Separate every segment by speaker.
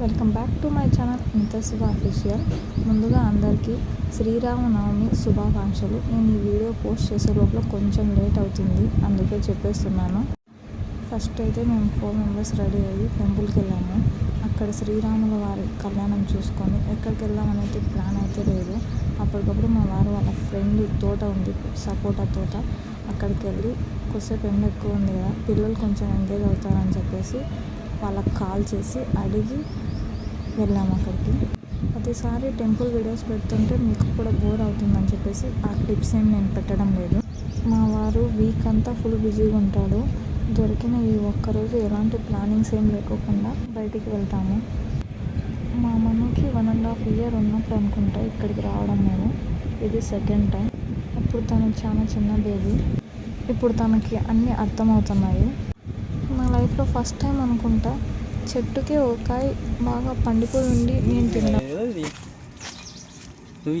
Speaker 1: Welcome back to my channel ఇంత శుభ official. ముందుగా అందరికీ శ్రీరామనవమి శుభాకాంక్షలు. నేను ఈ వీడియో పోస్ట్ చేసే లోపల కొంచెం లేట్ అవుతుంది అందుకే చెప్పేస్తున్నాను. ఫస్ట్ అయితే మేము ఫోర్ మెంబర్స్ రెడీ అయ్యి టెంపుల్కి వెళ్ళాము. అక్కడ శ్రీరాముల వారి కళ్యాణం చూసుకొని ఎక్కడికి వెళ్దామనేది ప్లాన్ అయితే లేదు. అప్పటికప్పుడు మా వారు వాళ్ళ ఫ్రెండ్ తోట ఉంది సపోటా తోట. అక్కడికి వెళ్ళి కొద్దిసేపు ఎండ ఎక్కువ ఉంది కదా పిల్లలు కొంచెం ఎంగేజ్ అవుతారని చెప్పేసి వాళ్ళకి కాల్ చేసి అడిగి వెళ్ళాము అక్కడికి. ప్రతిసారి టెంపుల్ వీడియోస్ పెడుతుంటే మీకు కూడా బోర్ అవుతుందని చెప్పేసి ఆ టిప్స్ ఏం నేను పెట్టడం లేదు. మా వారు వీక్ అంతా ఫుల్ బిజీగా ఉంటాడు. దొరికిన ఈ ఒక్కరోజు ఎలాంటి ప్లానింగ్స్ ఏం లేకోకుండా బయటికి వెళ్తాము. మా మమ్మీకి వన్ అండ్ హాఫ్ ఇయర్ ఉన్నప్పుడు అనుకుంటా ఇక్కడికి రావడం మేము. ఇది సెకండ్ టైం. అప్పుడు తను చాలా చిన్న బేబీ ఇప్పుడు తనకి అన్నీ అర్థమవుతున్నాయి. నా లైఫ్లో ఫస్ట్ టైం అనుకుంటా చెట్టుకి ఒక కాయ బాగా పండిపోయి ఉండి నేను తిన్నా.
Speaker 2: ఏదో ఇది. నువ్వు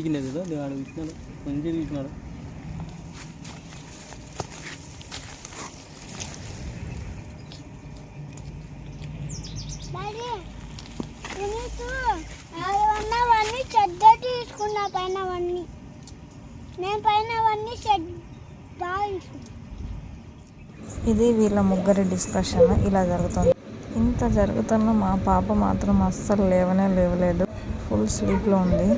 Speaker 3: నేను పైన అవన్నీ బాగా
Speaker 1: ఇది వీళ్ళ ముగ్గురి డిస్కషన్. ఇలా జరుగుతుంది. ఇంత జరుగుతున్న మా పాప మాత్రం అస్సలు లేవనే లేవలేదు. ఫుల్ స్లీప్లో ఉంది.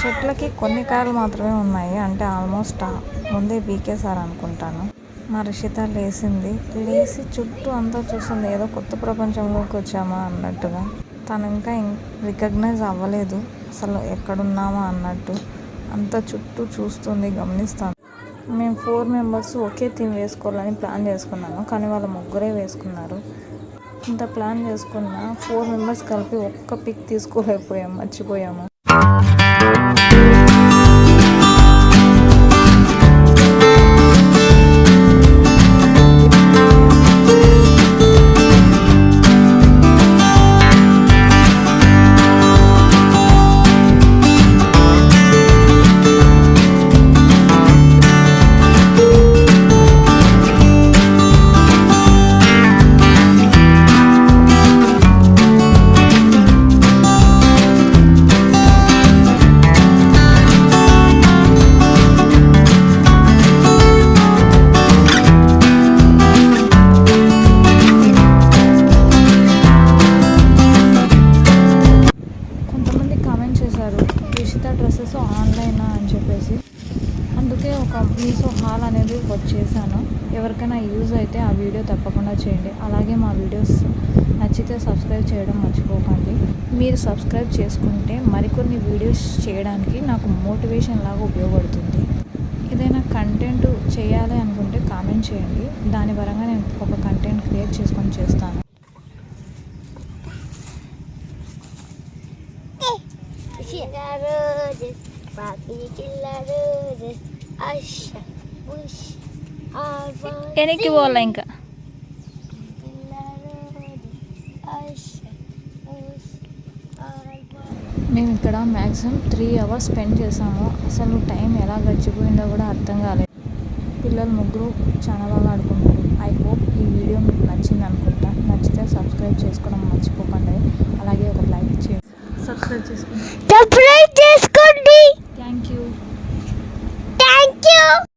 Speaker 1: చెట్లకి కొన్ని కాయలు మాత్రమే ఉన్నాయి. అంటే ఆల్మోస్ట్ ముందే ముందే సార్ అనుకుంటాను. మా రిషిత లేచింది. లేచి చుట్టూ అంతా చూస్తుంది. ఏదో కొత్త ప్రపంచంలోకి వచ్చామా అన్నట్టుగా. తను ఇంకా రికగ్నైజ్ అవ్వలేదు. అసలు ఎక్కడున్నామా అన్నట్టు. అంత చుట్టూ చూస్తుంది గమనిస్తాను. మేము ఫోర్ మెంబర్స్ ఒకే థీమ్ వేసుకోవాలని ప్లాన్ చేసుకున్నాను కానీ వాళ్ళు ముగ్గురే వేసుకున్నారు. ఇంత ప్లాన్ చేసుకున్న ఫోర్ మెంబర్స్ కలిపి ఒక్క పిక్ తీసుకోలేకపోయాము మర్చిపోయాము. మీషో హాల్ అనేది వచ్చేసాను. ఎవరికైనా యూజ్ అయితే ఆ వీడియో తప్పకుండా చేయండి. అలాగే మా వీడియోస్ నచ్చితే సబ్స్క్రైబ్ చేయడం మర్చిపోకండి. మీరు సబ్స్క్రైబ్ చేసుకుంటే మరికొన్ని వీడియోస్ చేయడానికి నాకు మోటివేషన్ లాగా ఉపయోగపడుతుంది. ఏదైనా కంటెంట్ చేయాలి అనుకుంటే కామెంట్ చేయండి. దాని పరంగా నేను ఒక కంటెంట్ క్రియేట్ చేసుకొని చేస్తాను.
Speaker 3: Chica
Speaker 1: వెనక్కి పోవాలా ఇంకా. మేము ఇక్కడ మ్యాక్సిమం త్రీ అవర్స్ స్పెండ్ చేసాము అసలు టైం ఎలా గడిచిపోయిందో కూడా అర్థం కాలేదు. పిల్లలు ముగ్గురు చాలా బాగా ఆడుకుంటారు ఐ హోప్ ఈ వీడియో మీకు నచ్చింది అనుకుంటా. నచ్చితే సబ్స్క్రైబ్ చేసుకోవడం మర్చిపోకండి. అలాగే ఒక లైక్ చేయండి. సబ్స్క్రైబ్ చేసుకోండి.
Speaker 3: 今。